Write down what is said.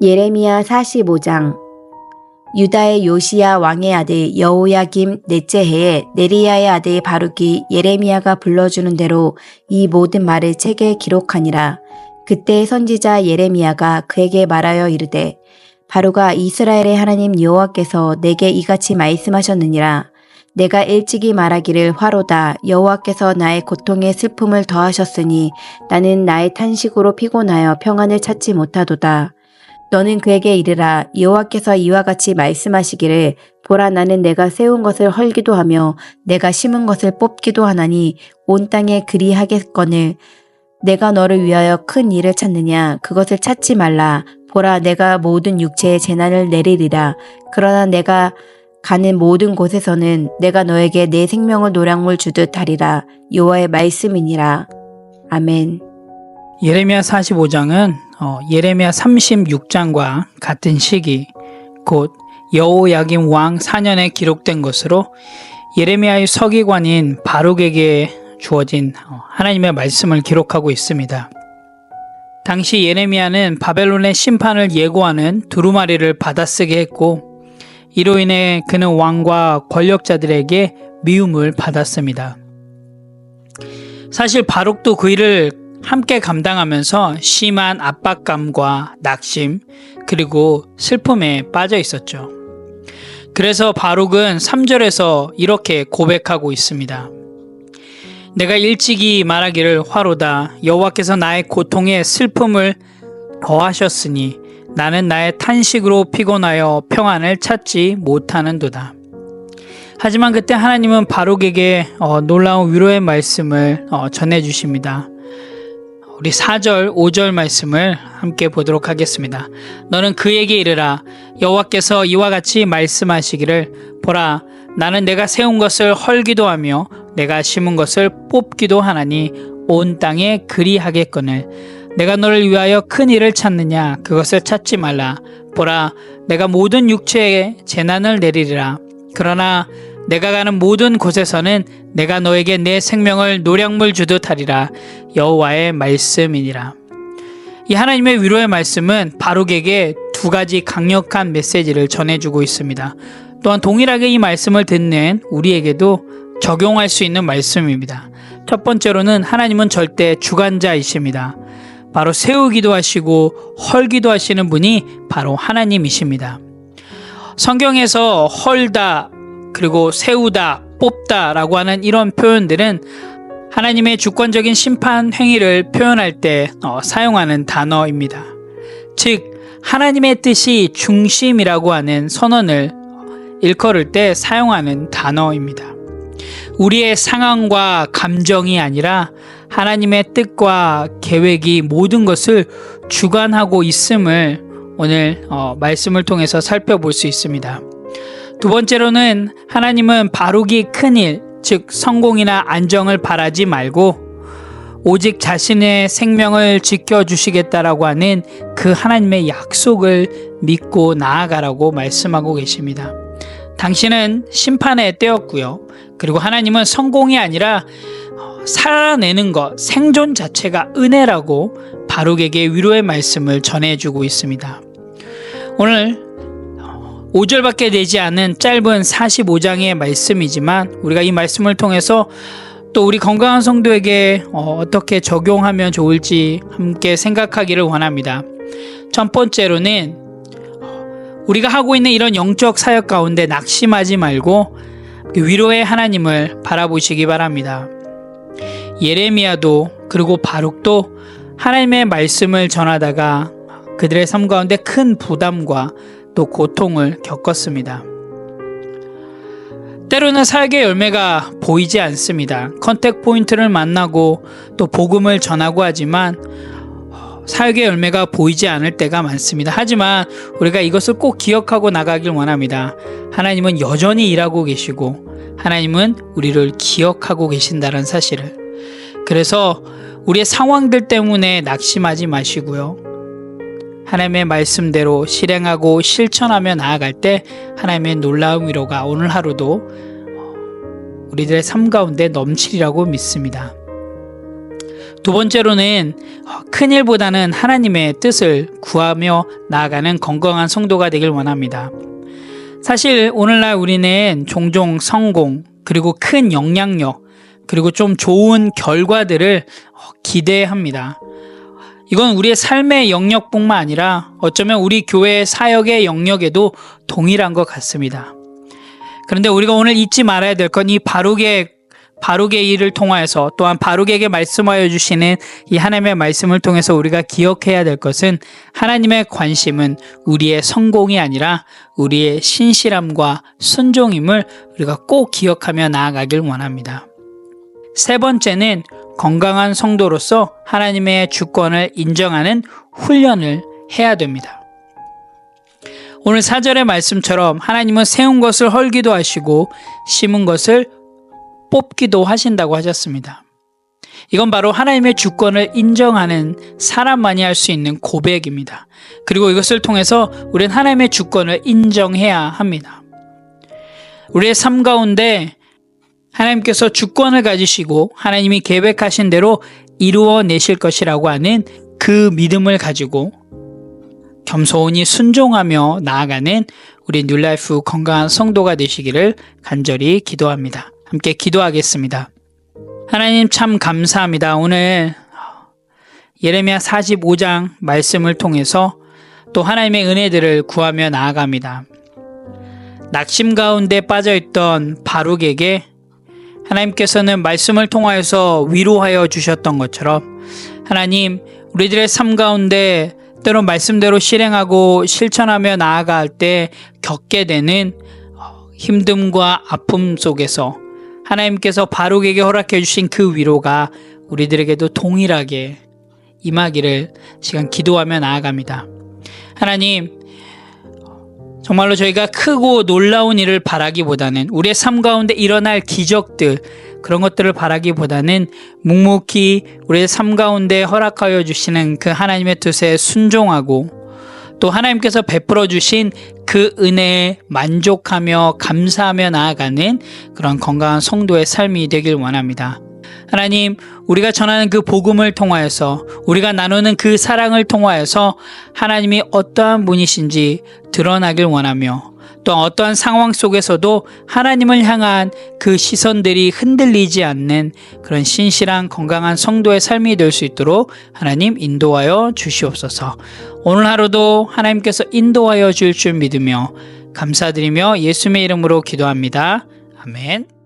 예레미야 45장 유다의 요시야 왕의 아들 여호야김 넷째 해에 네리야의 아들 바룩이 예레미야가 불러주는 대로 이 모든 말을 책에 기록하니라. 그때 선지자 예레미야가 그에게 말하여 이르되 바로가 이스라엘의 하나님 여호와께서 내게 이같이 말씀하셨느니라. 내가 일찍이 말하기를 화로다 여호와께서 나의 고통에 슬픔을 더하셨으니 나는 나의 탄식으로 피곤하여 평안을 찾지 못하도다. 너는 그에게 이르라 여호와께서 이와 같이 말씀하시기를 보라 나는 내가 세운 것을 헐기도 하며 내가 심은 것을 뽑기도 하나니 온 땅에 그리하겠거늘. 내가 너를 위하여 큰 일을 찾느냐? 그것을 찾지 말라. 보라 내가 모든 육체에 재난을 내리리라. 그러나 내가 가는 모든 곳에서는 내가 너에게 내 생명을 노량물 주듯 하리라. 여호와의 말씀이니라. 아멘. 예레미야 45장은 어, 예레미야 36장과 같은 시기 곧 여호야김 왕 4년에 기록된 것으로 예레미야의 서기관인 바룩에게 주어진 어, 하나님의 말씀을 기록하고 있습니다. 당시 예레미야는 바벨론의 심판을 예고하는 두루마리를 받아쓰게 했고 이로 인해 그는 왕과 권력자들에게 미움을 받았습니다. 사실 바룩도 그 일을 함께 감당하면서 심한 압박감과 낙심, 그리고 슬픔에 빠져 있었죠. 그래서 바룩은 3절에서 이렇게 고백하고 있습니다. 내가 일찍이 말하기를 화로다. 여호와께서 나의 고통에 슬픔을 더하셨으니 나는 나의 탄식으로 피곤하여 평안을 찾지 못하는도다. 하지만 그때 하나님은 바룩에게 어, 놀라운 위로의 말씀을 어, 전해 주십니다. 우리 4절, 5절 말씀을 함께 보도록 하겠습니다. 너는 그에게 이르라. 여호와께서 이와 같이 말씀하시기를 보라. 나는 내가 세운 것을 헐기도 하며 내가 심은 것을 뽑기도 하나니 온 땅에 그리하겠거늘. 내가 너를 위하여 큰 일을 찾느냐? 그것을 찾지 말라. 보라 내가 모든 육체에 재난을 내리리라. 그러나 내가 가는 모든 곳에서는 내가 너에게 내 생명을 노량물 주듯 하리라 여호와의 말씀이니라. 이 하나님의 위로의 말씀은 바룩에게 두 가지 강력한 메시지를 전해주고 있습니다. 또한 동일하게 이 말씀을 듣는 우리에게도 적용할 수 있는 말씀입니다. 첫 번째로는 하나님은 절대 주관자이십니다. 바로 세우기도 하시고 헐기도 하시는 분이 바로 하나님이십니다. 성경에서 헐다, 그리고 세우다, 뽑다 라고 하는 이런 표현들은 하나님의 주권적인 심판 행위를 표현할 때 어, 사용하는 단어입니다. 즉, 하나님의 뜻이 중심이라고 하는 선언을 일컬을 때 사용하는 단어입니다. 우리의 상황과 감정이 아니라 하나님의 뜻과 계획이 모든 것을 주관하고 있음을 오늘 어, 말씀을 통해서 살펴볼 수 있습니다. 두 번째로는 하나님은 바룩이 큰 일, 즉 성공이나 안정을 바라지 말고 오직 자신의 생명을 지켜주시겠다라고 하는 그 하나님의 약속을 믿고 나아가라고 말씀하고 계십니다. 당신은 심판의 때였고요. 그리고 하나님은 성공이 아니라 살아내는 것, 생존 자체가 은혜라고 바룩에게 위로의 말씀을 전해주고 있습니다. 오늘 5절밖에 되지 않은 짧은 45장의 말씀이지만 우리가 이 말씀을 통해서 또 우리 건강한 성도에게 어, 떻게 적용하면 좋을지 함께 생각하기를 원합니다. 첫 번째로는 우리가 하고 있는 이런 영적 사역 가운데 낙심하지 말고 위로의 하나님을 바라보시기 바랍니다. 예레미야도 그리고 바룩도 하나님의 말씀을 전하다가 그들의 삶 가운데 큰 부담과 또 고통을 겪었습니다. 때로는 사역의 열매가 보이지 않습니다. 컨택 포인트를 만나고 또 복음을 전하고 하지만 사역의 열매가 보이지 않을 때가 많습니다. 하지만 우리가 이것을 꼭 기억하고 나가길 원합니다. 하나님은 여전히 일하고 계시고 하나님은 우리를 기억하고 계신다는 사실을. 그래서 우리의 상황들 때문에 낙심하지 마시고요. 하나님의 말씀대로 실행하고 실천하며 나아갈 때 하나님의 놀라운 위로가 오늘 하루도 우리들의 삶 가운데 넘치리라고 믿습니다. 두 번째로는 어, 큰 일보다는 하나님의 뜻을 구하며 나아가는 건강한 성도가 되길 원합니다. 사실 오늘날 우리는 종종 성공, 그리고 큰 영향력, 그리고 좀 좋은 결과들을 어, 기대합니다. 이건 우리의 삶의 영역뿐만 아니라 어쩌면 우리 교회 사역의 영역에도 동일한 것 같습니다. 그런데 우리가 오늘 잊지 말아야 될 건 이 바룩의 바룩의 일을 통하여서 또한 바룩에게 말씀하여 주시는 이 하나님의 말씀을 통해서 우리가 기억해야 될 것은 하나님의 관심은 우리의 성공이 아니라 우리의 신실함과 순종임을 우리가 꼭 기억하며 나아가길 원합니다. 세 번째는 건강한 성도로서 하나님의 주권을 인정하는 훈련을 해야 됩니다. 오늘 사절의 말씀처럼 하나님은 세운 것을 헐기도 하시고 심은 것을 뽑기도 하신다고 하셨습니다. 이건 바로 하나님의 주권을 인정하는 사람만이 할 수 있는 고백입니다. 그리고 이것을 통해서 우리는 하나님의 주권을 인정해야 합니다. 우리의 삶 가운데 하나님께서 주권을 가지시고 하나님이 계획하신 대로 이루어 내실 것이라고 하는 그 믿음을 가지고 겸손히 순종하며 나아가는 우리 뉴라이프 건강한 성도가 되시기를 간절히 기도합니다. 함께 기도하겠습니다. 하나님 참 감사합니다. 오늘 예레미야 45장 말씀을 통해서 또 하나님의 은혜들을 구하며 나아갑니다. 낙심 가운데 빠져있던 바룩에게 하나님께서는 말씀을 통하여서 위로하여 주셨던 것처럼 하나님 우리들의 삶 가운데 때로 말씀대로 실행하고 실천하며 나아갈 때 겪게 되는 힘듦과 아픔 속에서 하나님께서 바룩에게 허락해 주신 그 위로가 우리들에게도 동일하게 임하기를 시간 기도하며 나아갑니다. 하나님 정말로 저희가 크고 놀라운 일을 바라기보다는 우리의 삶 가운데 일어날 기적들 그런 것들을 바라기보다는 묵묵히 우리의 삶 가운데 허락하여 주시는 그 하나님의 뜻에 순종하고 또 하나님께서 베풀어 주신 그 은혜에 만족하며 감사하며 나아가는 그런 건강한 성도의 삶이 되길 원합니다. 하나님, 우리가 전하는 그 복음을 통하여서 우리가 나누는 그 사랑을 통하여서 하나님이 어떠한 분이신지 드러나길 원하며 또 어떠한 상황 속에서도 하나님을 향한 그 시선들이 흔들리지 않는 그런 신실한 건강한 성도의 삶이 될 수 있도록 하나님 인도하여 주시옵소서. 오늘 하루도 하나님께서 인도하여 줄 줄 믿으며 감사드리며 예수님의 이름으로 기도합니다. 아멘.